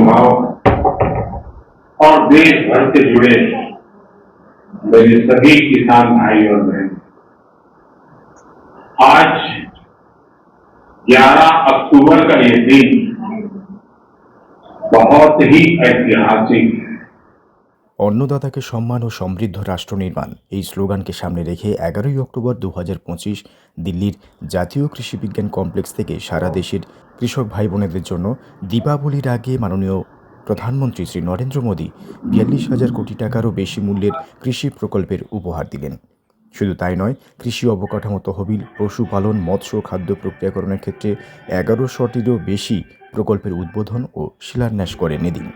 महानुभाव और देश भर से जुड़े मेरे सभी किसान भाई और बहन। आज 11 अक्टूबर का यह दिन बहुत ही ऐतिहासिक है। অন্নদাতাকে সম্মান ও সমৃদ্ধ রাষ্ট্র নির্মাণ। এই স্লোগানকে সামনে রেখে এগারোই অক্টোবর দু হাজার পঁচিশ দিল্লির জাতীয় কৃষি বিজ্ঞান কমপ্লেক্স থেকে সারা দেশের কৃষক ভাই বোনেদের জন্য দীপাবলির আগে মাননীয় প্রধানমন্ত্রী শ্রী নরেন্দ্র মোদী বিয়াল্লিশ হাজার কোটি টাকারও বেশি মূল্যের কৃষি প্রকল্পের উপহার দিলেন। শুধু তাই নয়, কৃষি অবকাঠামো তহবিল পশুপালন মৎস্য খাদ্য প্রক্রিয়াকরণের ক্ষেত্রে এগারোশটিরও বেশি প্রকল্পের উদ্বোধন ও শিলান্যাস করেন এদিন।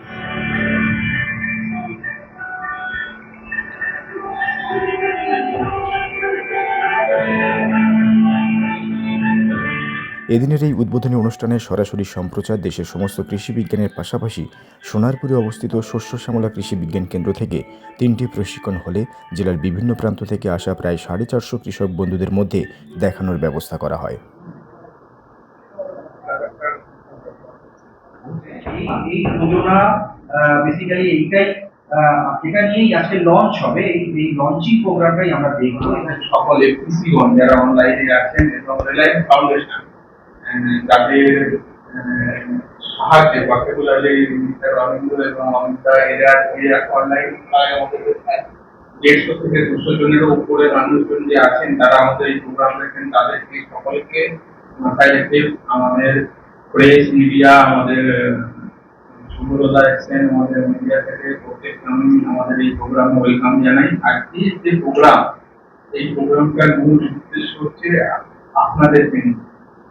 এদিনের এই উদ্বোধনী অনুষ্ঠানে সরাসরি সম্প্রচার দেশের সমস্ত কৃষি বিজ্ঞানের পাশাপাশি সোনারপুরে অবস্থিত শস্য শ্যামলা কৃষি বিজ্ঞান কেন্দ্র থেকে তিনটি প্রশিক্ষণ হলে জেলার বিভিন্ন প্রান্ত থেকে আসা প্রায় সাড়ে চারশো কৃষক বন্ধুদের মধ্যে দেখানোর ব্যবস্থা করা হয়। এই এই যোজনা বেসিক্যালি এইটাই এটা নিয়েই আজকে লঞ্চ হবে। এই এই লঞ্চিং প্রোগ্রামটাই আমরা দেখব। সকল যারা অনলাইনে আছেন এবং রিলায়েন্স ফাউন্ডেশন তাদের সাহায্যে পার্টিকুলারলি মিস্টার রবীন্দ্র এবং অমিতা, এরা এরা অনলাইন আমাদের দেড়শো থেকে দুশো জনেরও উপরে মানুষজন যে আছেন, তারা আমাদের এই প্রোগ্রাম দেখেন, তাদেরকে সকলকে মাথায় রেখে আমাদের প্রেস মিডিয়া আমাদের সুব্রতা এসছেন আমাদের মিডিয়া থেকে প্রত্যেক আমি আমাদের এই প্রোগ্রামে ওয়েলকাম জানাই। আজকের যে প্রোগ্রাম এই প্রোগ্রামটার মূল উদ্দেশ্য হচ্ছে আপনাদের নিয়ে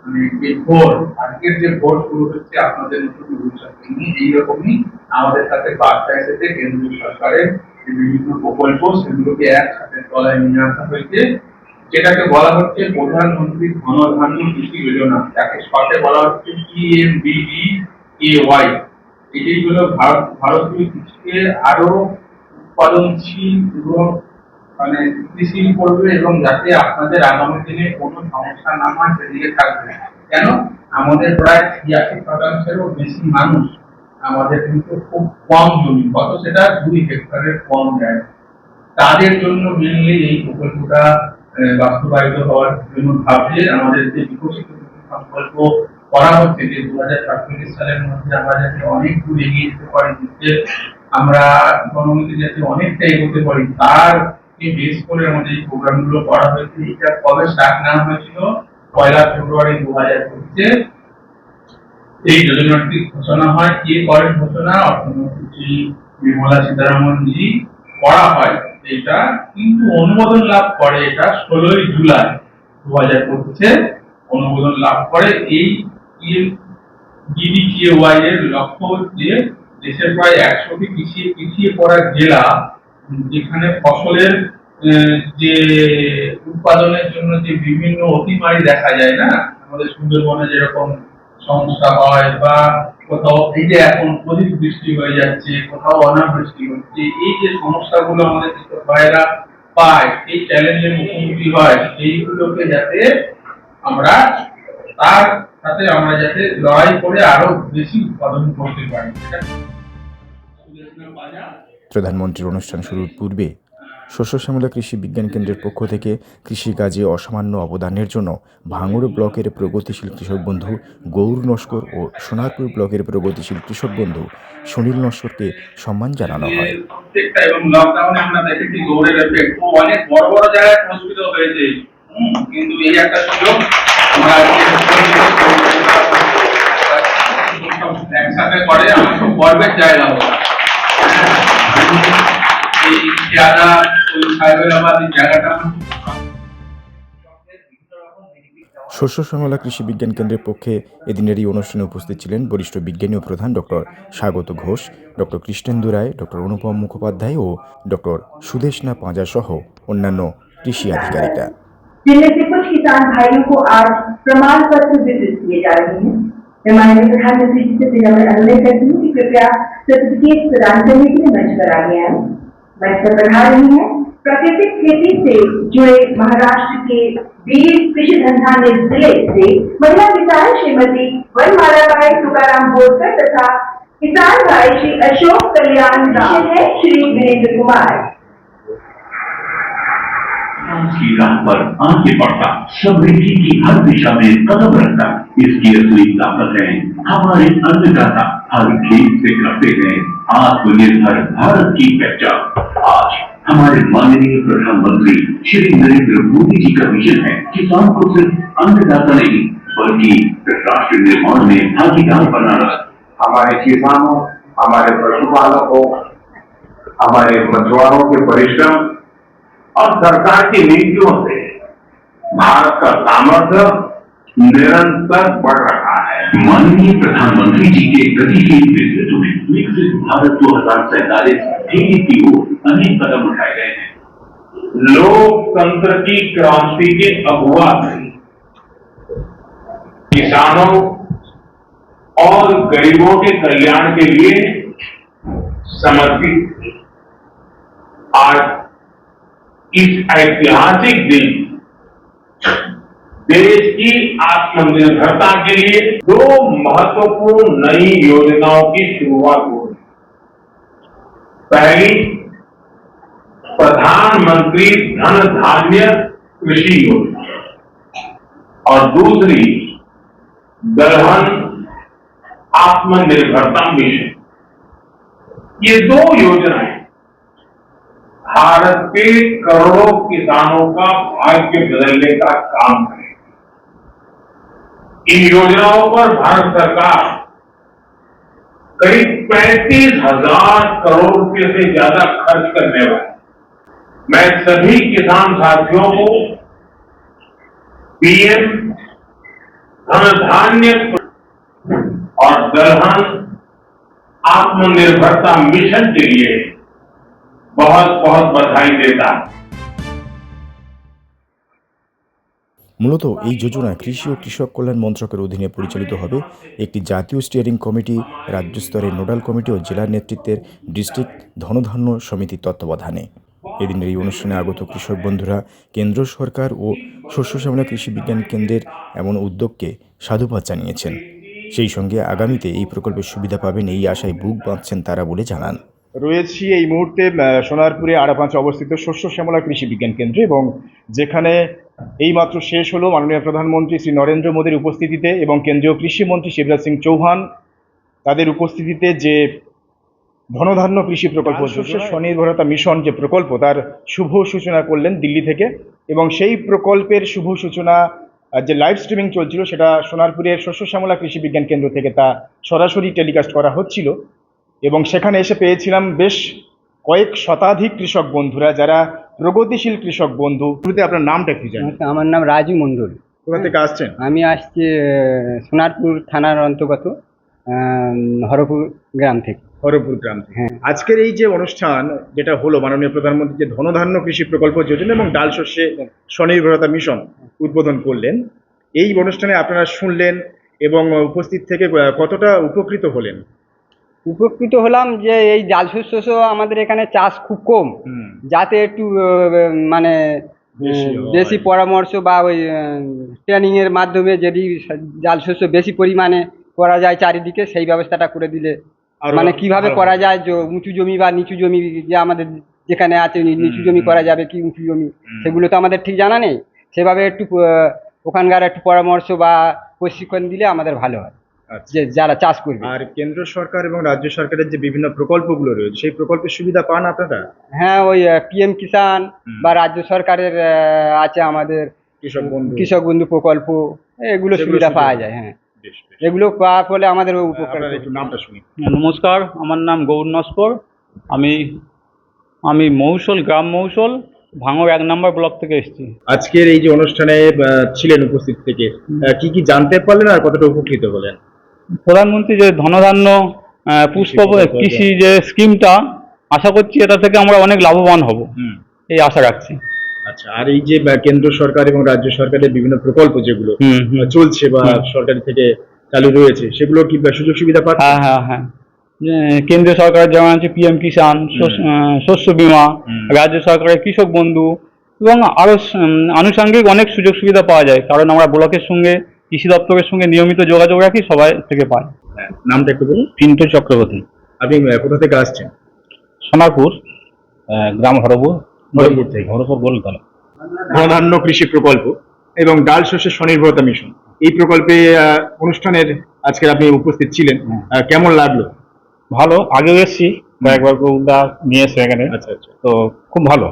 মানে ভোট, আজকের যে হচ্ছে, আপনাদের নিয়ে আমাদের সাথে কেন্দ্রীয় সরকারের বিভিন্ন প্রকল্প, সেগুলোকে একসাথে তলায় নিয়ে আসা হয়েছে। যেটাকে বলা হচ্ছে প্রধানমন্ত্রী ধনধান্য কৃষি যোজনা। যাকে শর্টে বলা হচ্ছে কে ওয়াই ভারত ভারতীয় কৃষিকে আরও উৎপাদনশীল মানে কৃষি করবে এবং যাতে আপনাদের আগামী দিনে কোনো সমস্যা না হয় সেদিকে থাকবে। কেন? আমাদের প্রায় ছিয়াশি শতাংশেরও বেশি মানুষ আমাদের কিন্তু খুব কম জমি, কত সেটা দুই হেক্টরের কম জায়গা। তাদের জন্য মেনলি এই প্রকল্পটা বাস্তবায়িত হওয়ার জন্য ভাবছে আমাদের যে বিকশিত কৃষি সংকল্প করা হচ্ছে, যে দু হাজার সাতচল্লিশ সালের মধ্যে আমরা যাতে অনেক দূর এগিয়ে যেতে পারি আমরা ইকোনমিতে যাতে অনেকটা এগোতে পারি, তার বেস করে আমাদের এই প্রোগ্রামগুলো করা হয়েছে। এটা কবে স্টার্ট নেওয়া হয়েছিল পয়লা ফেব্রুয়ারি দু হাজার পঁচিশে। এই যোজনাটি ঘোষণা হয়, কে করেন ঘোষণা? অর্থমন্ত্রী নির্মলা সীতারামন জি করা হয় এটা, কিন্তু অনুমোদন লাভ করে এটা ষোলোই জুলাই দু হাজার পঁচিশে। অনুমোদন লাভ করে এই ডিডিকেওয়াই এর লক্ষ্য হচ্ছে দেশের প্রায় একশোটি পিছিয়ে পিছিয়ে পড়া জেলা যেখানে ফসলের যে উৎপাদনের জন্য যে বিভিন্ন অতিমারি দেখা যায়, না? আমাদের সুন্দরবনে যেরকম সমস্যা হয় বা কোথাও এই যে এখন অধিক বৃষ্টি হয়ে যাচ্ছে, কোথাও অনাবৃষ্টি হচ্ছে, এই যে সমস্যাগুলো আমাদের কৃষক ভাইয়েরা পায়, এই চ্যালেঞ্জের মুখোমুখি হয় এইগুলোকে যাতে আমরা, তার সাথে আমরা যাতে লড়াই করে আরও বেশি উৎপাদন করতে পারি। বাজার। প্রধানমন্ত্রীর অনুষ্ঠান শুরুর পূর্বে শস্য শ্যামলা কৃষি বিজ্ঞান কেন্দ্রের পক্ষ থেকে কৃষিকাজে অসামান্য অবদানের জন্য ভাঙড় ব্লকের প্রগতিশীল কৃষক বন্ধু গৌর নস্কর ও সোনারপুর ব্লকের প্রগতিশীল কৃষক বন্ধু সুনীল নস্করকে সম্মান জানানো হয়। একসাথে করে, আমার খুব গর্বের জায়গা এই জায়গা ওই সাইবেরাবাদ এই জায়গাটা আমার খুব শস্য শ্যামলা কৃষি বিজ্ঞান কেন্দ্রের পক্ষে এদিনের এই অনুষ্ঠানে উপস্থিত ছিলেন বরিষ্ঠ বিজ্ঞানী ও প্রধান doctor Swagata Ghosh doctor Krishnendu Roy doctor Anupam Mukhopadhyay ও ডক্টর সুদেশনা পাঁজা সহ অন্যান্য কৃষি আধিকারিকরা जिनमें से कुछ किसान भाइयों को आज प्रमाण पत्र वितरित किए जा रहे हैं मैं माननीय प्रधानमंत्री जी से विनम्र अनुरोध करती हूँ कि कृपया सर्टिफिकेट प्रदान करने के लिए मंच पर आगे आए मंच पर पढ़ा रही है। प्राकृतिक खेती से जुड़े महाराष्ट्र के वीर कृषि धंधा ज़िले से महिला किसान श्रीमती वनमाला भाई तुकाराम बोरकर तथा किसान भाई श्री अशोक कल्याण राम है श्री वीरेंद्र कुमार। की राह पर आगे बढ़ता, समृद्धि की हर दिशा में कदम रखता, इसकी असली ताकत है हमारे अन्नदाता। हर खेत से करते हैं। आत्मनिर्भर भारत की पहचान। आज हमारे माननीय प्रधानमंत्री श्री नरेंद्र मोदी जी का विजन है किसान को सिर्फ़ अन्नदाता नहीं, बल्कि राष्ट्र निर्माण में भागीदार बनाना। हमारे किसानों, हमारे पशुपालकों, हमारे मछुआरों के परिश्रम और सरकार की नीतियों से भारत का सामर्थ्य निरंतर बढ़ रहा है। माननीय प्रधानमंत्री जी के गतिशील नेतृत्व में विकसित भारत दो हज़ार सैतालीस ध्येय की ओर अनेक कदम उठाए गए हैं। लोकतंत्र की क्रांति के अगुआ किसानों और गरीबों के कल्याण के लिए समर्पित आज इस ऐतिहासिक दिन देश की आत्मनिर्भरता के लिए दो महत्वपूर्ण नई योजनाओं की शुरुआत हो रही। पहली, प्रधानमंत्री धन धान्य कृषि योजना। और दूसरी, दलहन आत्मनिर्भरता मिशन। ये दो योजनाएँ भारत के करोड़ों किसानों का भाग्य बदलने का काम करेगी इन योजनाओं पर भारत सरकार करीब पैंतीस हज़ार करोड़ रुपए से ज़्यादा खर्च करने वाली मैं सभी किसान साथियों को पीएम धन धान्य और दलहन आत्मनिर्भरता मिशन के लिए बहुत बहुत बधाई देता हूँ। মূলত এই যোজনা কৃষি ও কৃষক কল্যাণ মন্ত্রকের অধীনে পরিচালিত হবে। একটি জাতীয় স্টিয়ারিং কমিটি রাজ্য স্তরের নোডাল কমিটি ও জেলা নেতৃত্বের ডিস্ট্রিক্ট ধনধান্য সমিতির তত্ত্বাবধানে। এদিনের এই অনুষ্ঠানে আগত কৃষক বন্ধুরা, কেন্দ্র সরকার ও শস্য শ্যামলা কৃষি বিজ্ঞান কেন্দ্রের এমন উদ্যোগকে সাধুবাদ জানিয়েছেন। সেই সঙ্গে আগামীতে এই প্রকল্পের সুবিধা পাবেন এই আশায় বুক বাঁধছেন তারা বলে জানান। রয়েছি এই মুহূর্তে সোনারপুরে আড়াপাঁচ অবস্থিত শস্য শ্যামলা কৃষি বিজ্ঞান কেন্দ্রে এবং যেখানে এইমাত্র শেষ হলো মাননীয় প্রধানমন্ত্রী শ্রী নরেন্দ্র মোদীর উপস্থিতিতে এবং কেন্দ্রীয় কৃষিমন্ত্রী শিবরাজ সিং চৌহান তাদের উপস্থিতিতে যে ধনধান্য কৃষি প্রকল্প শস্যের স্বনির্ভরতা মিশন যে প্রকল্প তার শুভ সূচনা করলেন দিল্লি থেকে এবং সেই প্রকল্পের শুভ সূচনা যে লাইভ স্ট্রিমিং চলছিল সেটা সোনারপুরের শস্য শ্যামলা কৃষি বিজ্ঞান কেন্দ্র থেকে তা সরাসরি টেলিকাস্ট করা হচ্ছিল। এবং সেখানে এসে পেয়েছিলাম বেশ কয়েক শতাধিক কৃষক বন্ধুরা যারা প্রগতিশীল কৃষক বন্ধু। শুরুতে আপনার নামটা কি জানেন? নমস্কার, আমার নাম রাজু মণ্ডল। কোথা থেকে আসছেন? আমি আসছি সোনারপুর থানার অন্তর্গত হরপুর গ্রাম থেকে। হরপুর গ্রাম থেকে। হ্যাঁ। আজকের এই যে অনুষ্ঠান যেটা হলো মাননীয় প্রধানমন্ত্রী যে ধনধান্য কৃষি প্রকল্প যোজনা এবং ডাল শস্যে স্বনির্ভরতা মিশন উদ্বোধন করলেন এই অনুষ্ঠানে আপনারা শুনলেন এবং উপস্থিত থেকে কতটা উপকৃত হলেন? উপকৃত হলাম যে এই জাল শস্য আমাদের এখানে চাষ খুব কম। যাতে একটু মানে বেশি পরামর্শ বা ওই ট্রেনিংয়ের মাধ্যমে যদি জাল শস্য বেশি পরিমাণে করা যায় চারিদিকে সেই ব্যবস্থাটা করে দিলে মানে কীভাবে করা যায় যে উঁচু জমি বা নিচু জমি যে আমাদের যেখানে আছে নিচু জমি করা যাবে কি উঁচু জমি সেগুলো তো আমাদের ঠিক জানা নেই। সেভাবে একটু ওখানকার একটু পরামর্শ বা প্রশিক্ষণ দিলে আমাদের ভালো হয়। যে যারা চাষ করবে। আর কেন্দ্র সরকার এবং রাজ্য সরকারের যে বিভিন্ন প্রকল্পগুলো রয়েছে সেই প্রকল্পের সুবিধা পান আপনারা? হ্যাঁ ওই পিএম কিষান। বা রাজ্য সরকারের আছে আমাদের কৃষক বন্ধু। কৃষক বন্ধু প্রকল্প এগুলো সুবিধা পাওয়া যায় হ্যাঁ। এগুলো পাওয়ার ফলে আমাদের উপকার একটু নামটা শুনি নমস্কার আমার নাম গৌর নস্কর। আমি আমি মৌসল গ্রাম মৌসল ভাঙর এক নম্বর ব্লক থেকে এসেছি। আজকের এই যে অনুষ্ঠানে ছিলেন উপস্থিত থেকে কি কি জানতে পারলেন আর কতটা উপকৃত হলেন? প্রধানমন্ত্রী যে ধনধান্য পুষ্প কৃষি যে স্কিমটা আশা করছি এটা থেকে আমরা অনেক লাভবান হব। এই আশা রাখছি। আচ্ছা আর এই যে কেন্দ্র সরকার এবং রাজ্য সরকারের বিভিন্ন প্রকল্প যেগুলো চলছে বা সরকার থেকে চালু রয়েছে সেগুলো কি সুযোগ সুবিধা পাচ্ছে? হ্যাঁ হ্যাঁ হ্যাঁ। কেন্দ্রীয় সরকারের যেমন আছে পিএম কিষাণ শস্য বীমা রাজ্য সরকারের কৃষক বন্ধু এবং আরও আনুষঙ্গিক অনেক সুযোগ সুবিধা পাওয়া যায়। কারণ আমরা ব্লকের সঙ্গে কৃষি দপ্তরের সঙ্গে নিয়মিত যোগাযোগ রাখি সবাই থেকে পাই। হ্যাঁ, নামটা একটু বলুন। পিন্টু চক্রবর্তী। আপনি কোথা থেকে আসছেন? সোনারপুর গ্রাম হরপুর। হরপুর থেকে। হরপুর গোলতলা ধনান্য কৃষি প্রকল্প এবং ডাল শস্যের স্বনির্ভরতা মিশন। এই প্রকল্পে অনুষ্ঠানের আজকে আপনি উপস্থিত ছিলেন। কেমন লাগল? ভালো আগেও এসছি কয়েকবার নিয়ে এসে এখানে। আচ্ছা আচ্ছা। তো খুব ভালো।